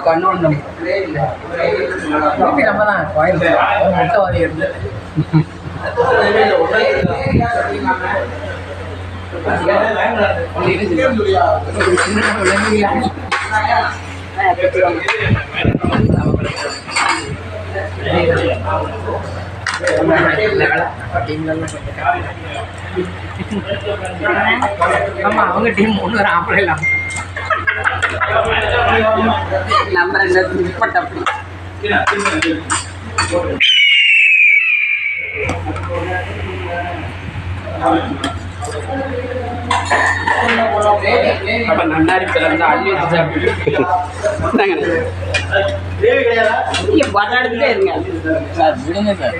கண்ணோண்டு நம்ம தான் கோயில் முட்டைவாதி இருந்து ஆமா அவங்க டீம் ஒன்று ஆம்பளை இல்லாம நம்ம ரெண்டு பட்ட அப்படி அப்ப நன்னாரி பிறந்த அள்ளி சாப்பிட்டு நீங்க படம் எடுத்துட்டே இருங்க. விடுங்க சார்.